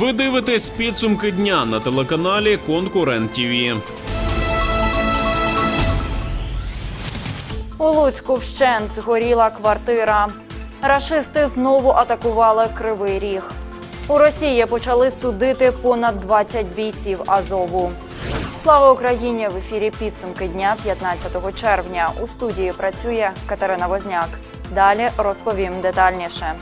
Ви дивитесь підсумки дня на телеканалі Конкурент ТІВІ. У Луцьку вщент згоріла квартира. Рашисти знову атакували Кривий Ріг. У Росії почали судити понад 20 бійців Азову. Слава Україні! В ефірі підсумки дня 15 червня. У студії працює Катерина Возняк. Далі розповім детальніше.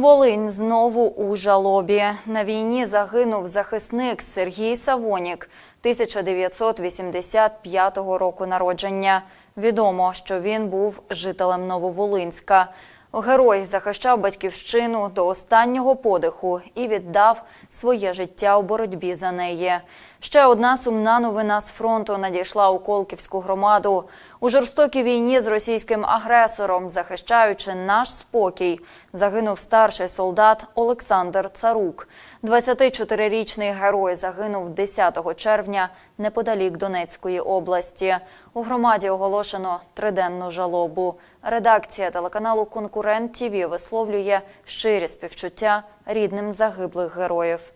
Волинь знову у жалобі. На війні загинув захисник Сергій Савонік 1985 року народження. Відомо, що він був жителем Нововолинська. Герой захищав батьківщину до останнього подиху і віддав своє життя у боротьбі за неї. Ще одна сумна новина з фронту надійшла у Колківську громаду. У жорстокій війні з російським агресором, захищаючи наш спокій, загинув старший солдат Олександр Царук. 24-річний герой загинув 10 червня неподалік Донецької області. У громаді оголошено триденну жалобу. Редакція телеканалу Конкурент ТІВІ висловлює щирі співчуття рідним загиблих героїв.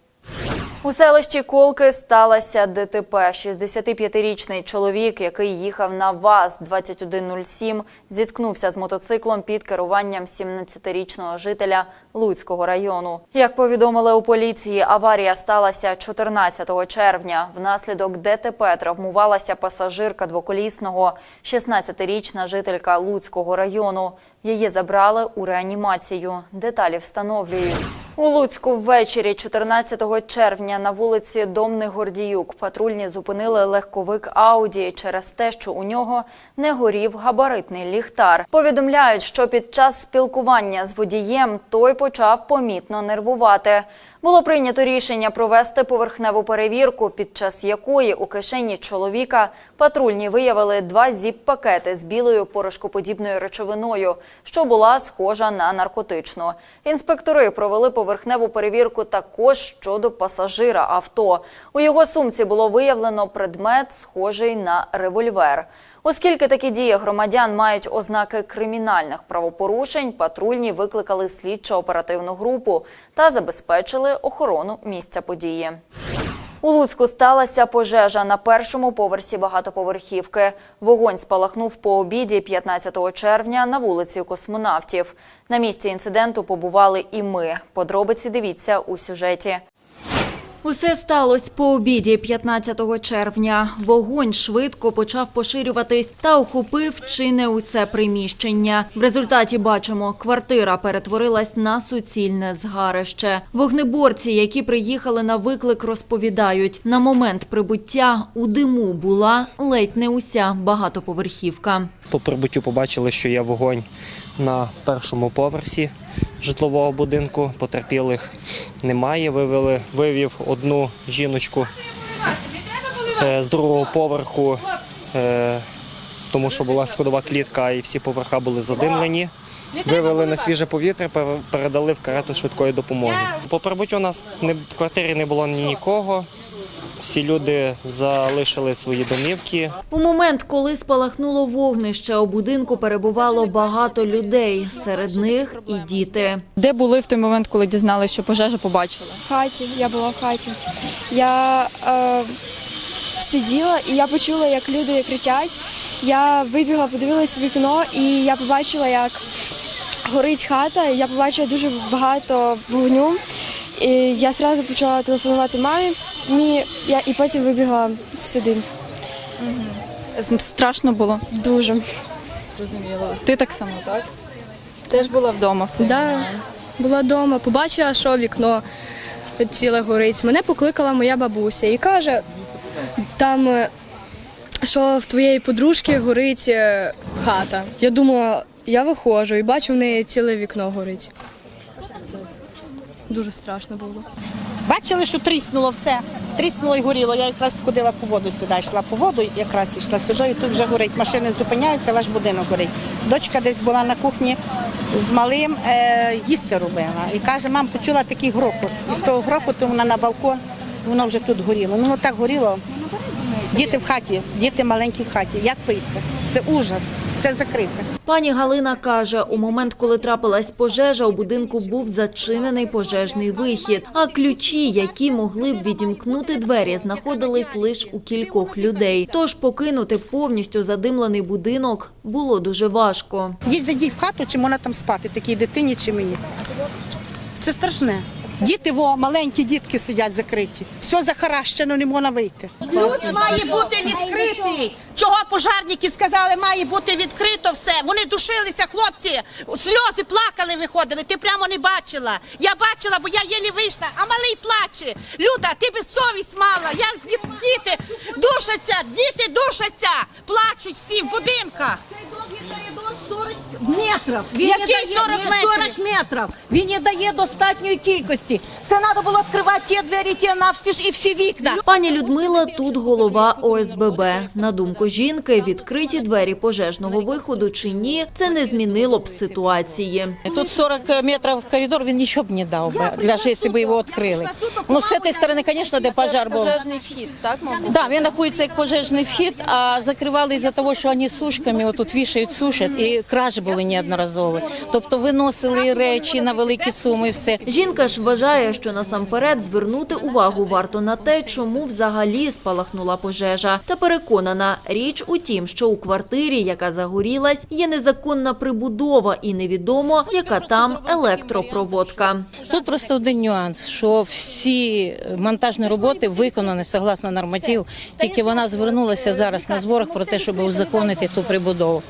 У селищі Колки сталося ДТП. 65-річний чоловік, який їхав на ВАЗ-2107, зіткнувся з мотоциклом під керуванням 17-річного жителя Луцького району. Як повідомили у поліції, аварія сталася 14 червня. Внаслідок ДТП травмувалася пасажирка двоколісного, 16-річна жителька Луцького району. Її забрали у реанімацію. Деталі встановлюють. У Луцьку ввечері 14 червня на вулиці Домний Гордіюк патрульні зупинили легковик Ауді через те, що у нього не горів габаритний ліхтар. Повідомляють, що під час спілкування з водієм той почав помітно нервувати. Було прийнято рішення провести поверхневу перевірку, під час якої у кишені чоловіка патрульні виявили два зіп-пакети з білою порошкоподібною речовиною, що була схожа на наркотичну. Інспектори провели поверхневу перевірку також щодо пасажира авто. У його сумці було виявлено предмет, схожий на револьвер. Оскільки такі дії громадян мають ознаки кримінальних правопорушень, патрульні викликали слідчо-оперативну групу та забезпечили охорону місця події. У Луцьку сталася пожежа на першому поверсі багатоповерхівки. Вогонь спалахнув по обіді 15 червня на вулиці Космонавтів. На місці інциденту побували і ми. Подробиці дивіться у сюжеті. Усе сталося по обіді 15 червня. Вогонь швидко почав поширюватись та охопив чи не усе приміщення. В результаті бачимо, квартира перетворилась на суцільне згарище. Вогнеборці, які приїхали на виклик, розповідають, на момент прибуття у диму була ледь не уся багатоповерхівка. По прибуттю побачили, що є вогонь на першому поверсі житлового будинку. Потерпілих немає. Вивели, вивів одну жіночку е, з другого поверху, е, тому що була сходова клітка і всі поверха були задимлені. Вивели на свіже повітря, передали в карету швидкої допомоги. По прибуттю у нас в квартирі не було нікого. Всі люди залишили свої домівки. У момент, коли спалахнуло вогнище, у будинку перебувало багато людей. Серед них і діти. Де були в той момент, коли дізналися, що пожежа побачили? В хаті, я була в хаті. Я е, сиділа і я почула, як люди кричать. Я вибігла, подивилась в вікно, і я побачила, як горить хата. Я побачила дуже багато вогню. І я одразу почала телефонувати мамі. Мені, я, і потім вибігла сюди. Страшно було. Дуже. Зрозуміло. Ти так само, так? Теж була вдома в цей Да, момент. була вдома, побачила, що вікно ціле горить. Мене покликала моя бабуся і каже, там, е, що в твоєї подружки горить е, хата. Я думала, я виходжу і бачу, в неї ціле вікно горить. Дуже страшно було. Бачили, що тріснуло все. Тріснуло і горіло. Я якраз ходила по воду сюди, йшла по воду, якраз йшла сюди, і тут вже горить. Машини зупиняються, ваш будинок горить. Дочка десь була на кухні з малим, е, їсти робила. І каже, мам, почула такий грохот. І з того грохоту вона на балкон, воно вже тут горіло. Ну, так горіло. Діти в хаті, діти маленькі в хаті. Як вийти? Це ужас, все закрите. Пані Галина каже, у момент, коли трапилась пожежа, у будинку був зачинений пожежний вихід, а ключі, які могли б відімкнути двері, знаходились лише у кількох людей. Тож покинути повністю задимлений будинок було дуже важко. Їдь зайдіть в хату, чи вона там спати, такій дитині чи мені. Це страшне. Діти, во, маленькі дітки сидять закриті. Все захаращено, не можна вийти. Ключ має бути відкритий. Чого пожарники сказали, має бути відкрито все. Вони душилися, хлопці, сльози плакали, виходили. Ти прямо не бачила. Я бачила, бо я єлі вийшла, а малий плаче. Люда, ти безсовість мала. Ді- діти душаться, діти душаться, плачуть всі в будинках. Метрів. Він Який не дає 40 ні, метрів? 40 метрів. Він не дає достатньої кількості. Це треба було відкривати ті двері, ті навстіж і всі вікна. Пані Людмила тут голова ОСББ. На думку жінки, відкриті двері пожежного виходу чи ні, це не змінило б ситуації. Тут 40 метрів коридор, він нічого б не дав би, навіть якщо б його відкрили. Ну, з цієї сторони, звісно, де пожар був. Пожежний вхід, так, мабуть? Да, він знаходиться як пожежний вхід, а закривали із-за того, що вони сушками отут вішають, сушать, і кражі були неодноразові. Тобто виносили речі на великі суми і все. Жінка ж вважає, що насамперед звернути увагу варто на те, чому взагалі спалахнула пожежа. Та переконана, річ у тім, що у квартирі, яка загорілась, є незаконна прибудова і невідомо, яка там електропроводка. Тут просто один нюанс, що всі монтажні роботи виконані согласно норматив, тільки вона звернулася зараз на зборах про те, щоб узаконити ту прибудову.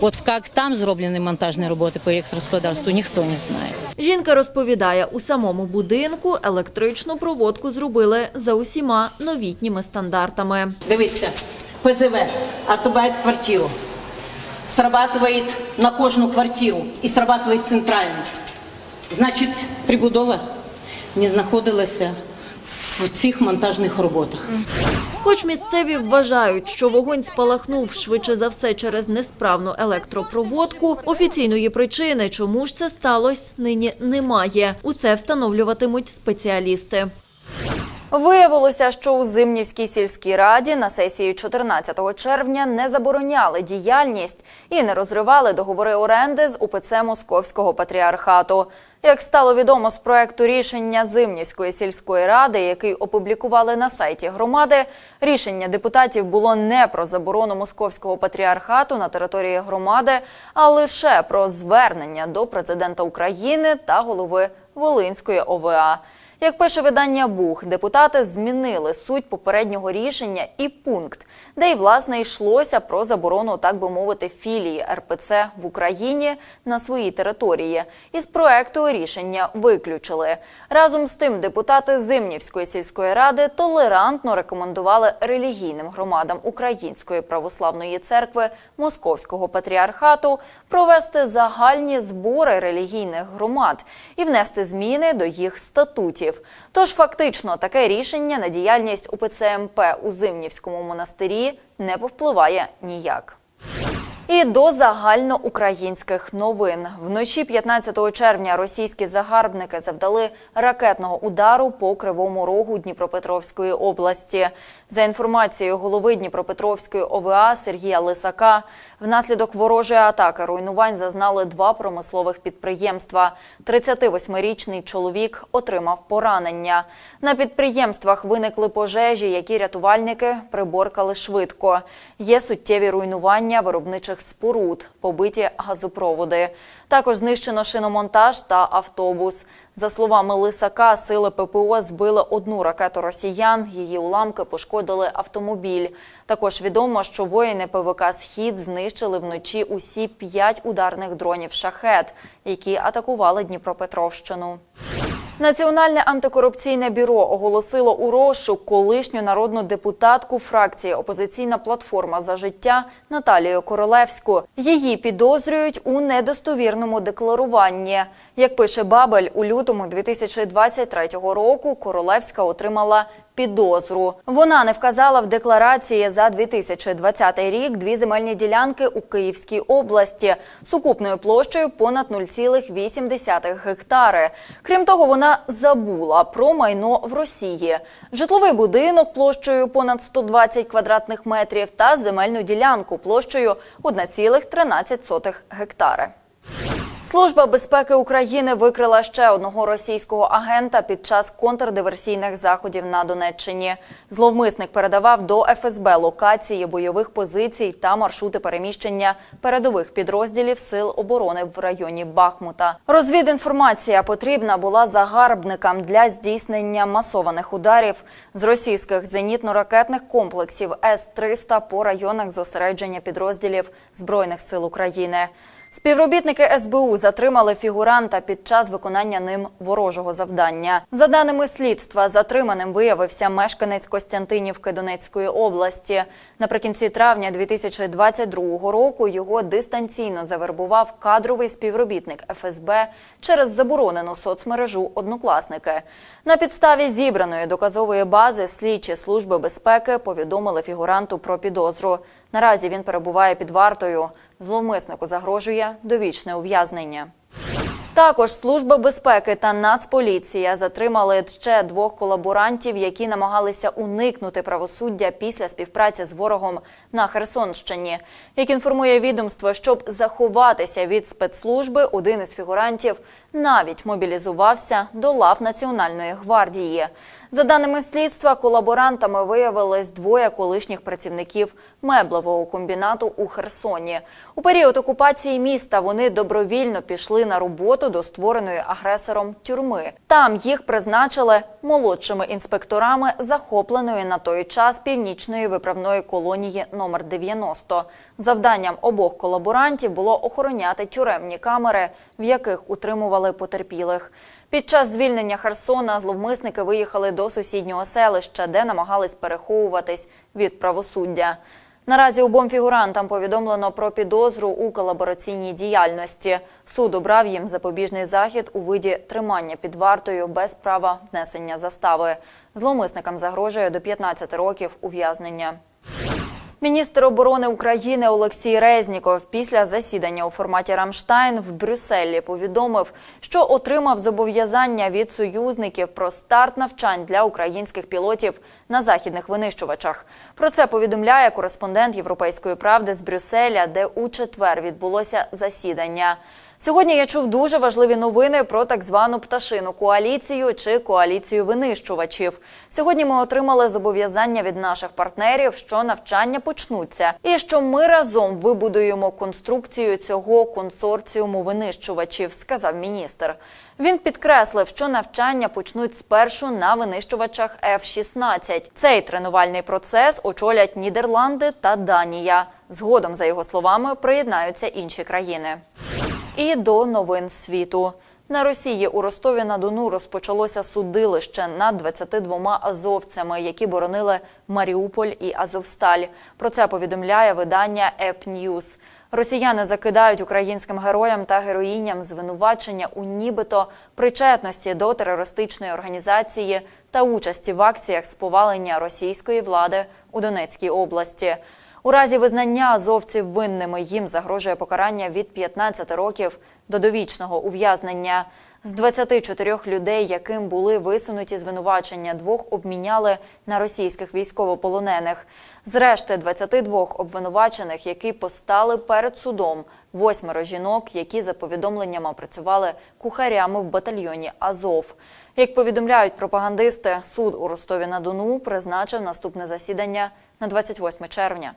От як там зроблені монтажні роботи по електрогосподарству, ніхто не знає. Жінка розповідає, у самому будинку електричну проводку зробили за усіма новітніми стандартами. Дивіться, ПЗВ отрубает квартиру, срабатывает на кожну квартиру і срабатывает центрально. Значить, прибудова не знаходилася в цих монтажних роботах. Хоч місцеві вважають, що вогонь спалахнув швидше за все через несправну електропроводку, офіційної причини, чому ж це сталося, нині немає. Усе встановлюватимуть спеціалісти. Виявилося, що у Зимнівській сільській раді на сесії 14 червня не забороняли діяльність і не розривали договори оренди з УПЦ Московського патріархату. Як стало відомо з проекту рішення Зимнівської сільської ради, який опублікували на сайті громади, рішення депутатів було не про заборону московського патріархату на території громади, а лише про звернення до президента України та голови Волинської ОВА. Як пише видання Бух, депутати змінили суть попереднього рішення і пункт, де й власне йшлося про заборону, так би мовити, філії РПЦ в Україні на своїй території. Із проекту рішення виключили. Разом з тим, депутати Зимнівської сільської ради толерантно рекомендували релігійним громадам Української православної церкви Московського патріархату провести загальні збори релігійних громад і внести зміни до їх статутів. Тож фактично таке рішення на діяльність УПЦ МП у Зимнівському монастирі не повпливає ніяк. І до загальноукраїнських новин вночі 15 червня російські загарбники завдали ракетного удару по кривому рогу Дніпропетровської області. За інформацією голови Дніпропетровської ОВА Сергія Лисака, внаслідок ворожої атаки руйнувань зазнали два промислових підприємства. 38-річний чоловік отримав поранення. На підприємствах виникли пожежі, які рятувальники приборкали швидко. Є суттєві руйнування виробничих споруд, побиті газопроводи. Також знищено шиномонтаж та автобус. За словами Лисака, сили ППО збили одну ракету росіян. Її уламки пошкодили автомобіль. Також відомо, що воїни ПВК Схід знищили вночі усі п'ять ударних дронів шахет, які атакували Дніпропетровщину. Національне антикорупційне бюро оголосило у розшук колишню народну депутатку фракції Опозиційна платформа за життя Наталію Королевську. Її підозрюють у недостовірному декларуванні. Як пише Бабель, у лютому 2023 року Королевська отримала підозру. Вона не вказала в декларації за 2020 рік дві земельні ділянки у Київській області сукупною площею понад 0,8 гектари. Крім того, вона забула про майно в Росії, житловий будинок площею понад 120 квадратних метрів та земельну ділянку площею 1,13 гектари. Служба безпеки України викрила ще одного російського агента під час контрдиверсійних заходів на Донеччині. Зловмисник передавав до ФСБ локації бойових позицій та маршрути переміщення передових підрозділів сил оборони в районі Бахмута. Розвідінформація потрібна була загарбникам для здійснення масованих ударів з російських зенітно-ракетних комплексів С-300 по районах зосередження підрозділів збройних сил України. Співробітники СБУ затримали фігуранта під час виконання ним ворожого завдання. За даними слідства, затриманим виявився мешканець Костянтинівки Донецької області. Наприкінці травня 2022 року його дистанційно завербував кадровий співробітник ФСБ через заборонену соцмережу Однокласники. На підставі зібраної доказової бази слідчі служби безпеки повідомили фігуранту про підозру. Наразі він перебуває під вартою. Зловмиснику загрожує довічне ув'язнення. Також Служба безпеки та Нацполіція затримали ще двох колаборантів, які намагалися уникнути правосуддя після співпраці з ворогом на Херсонщині. Як інформує відомство, щоб заховатися від спецслужби, один із фігурантів навіть мобілізувався до лав Національної гвардії. За даними слідства, колаборантами виявились двоє колишніх працівників меблевого комбінату у Херсоні. У період окупації міста вони добровільно пішли на роботу до створеної агресором тюрми. Там їх призначили молодшими інспекторами захопленої на той час північної виправної колонії номер 90. Завданням обох колаборантів було охороняти тюремні камери, в яких утримували потерпілих. Під час звільнення Херсона зловмисники виїхали до сусіднього селища, де намагались переховуватись від правосуддя. Наразі обом фігурантам повідомлено про підозру у колабораційній діяльності. Суд обрав їм запобіжний захід у виді тримання під вартою без права внесення застави. Зловмисникам загрожує до 15 років ув'язнення. Міністр оборони України Олексій Резніков після засідання у форматі Рамштайн в Брюсселі повідомив, що отримав зобов'язання від союзників про старт навчань для українських пілотів на західних винищувачах. Про це повідомляє кореспондент Європейської правди з Брюсселя, де у четвер відбулося засідання. Сьогодні я чув дуже важливі новини про так звану пташину коаліцію чи коаліцію винищувачів. Сьогодні ми отримали зобов'язання від наших партнерів, що навчання почнуться, і що ми разом вибудуємо конструкцію цього консорціуму винищувачів, сказав міністр. Він підкреслив, що навчання почнуть спершу на винищувачах F-16. Цей тренувальний процес очолять Нідерланди та Данія. Згодом, за його словами, приєднаються інші країни. І до новин світу. На Росії у Ростові на Дону розпочалося судилище над 22 азовцями, які боронили Маріуполь і Азовсталь. Про це повідомляє видання Еп. Росіяни закидають українським героям та героїням звинувачення у нібито причетності до терористичної організації та участі в акціях з повалення російської влади у Донецькій області. У разі визнання азовців винними їм загрожує покарання від 15 років до довічного ув'язнення. З 24 людей, яким були висунуті звинувачення, двох обміняли на російських військовополонених. Зрешти 22 обвинувачених, які постали перед судом, восьмеро жінок, які за повідомленнями працювали кухарями в батальйоні Азов. Як повідомляють пропагандисти, суд у Ростові на Дону призначив наступне засідання на 28 червня.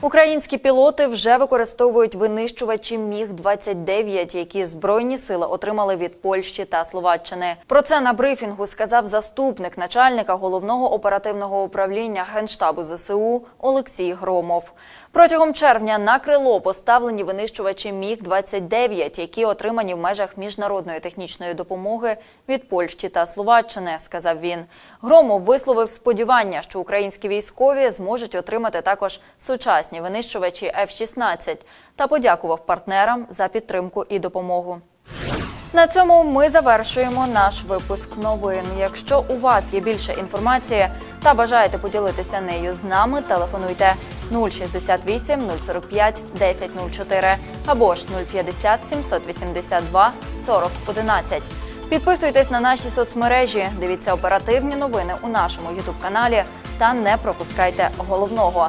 Українські пілоти вже використовують винищувачі Міг 29 які збройні сили отримали від Польщі та Словаччини. Про це на брифінгу сказав заступник начальника головного оперативного управління генштабу ЗСУ Олексій Громов. Протягом червня на крило поставлені винищувачі Міг 29 які отримані в межах міжнародної технічної допомоги від Польщі та Словаччини. Сказав він. Громов висловив сподівання, що українські військові зможуть отримати також сучасні винищувачі F-16 та подякував партнерам за підтримку і допомогу. На цьому ми завершуємо наш випуск новин. Якщо у вас є більше інформації та бажаєте поділитися нею з нами, телефонуйте 068 045 1004 або ж 050 782 40 11. Підписуйтесь на наші соцмережі, дивіться оперативні новини у нашому ютуб-каналі та не пропускайте головного.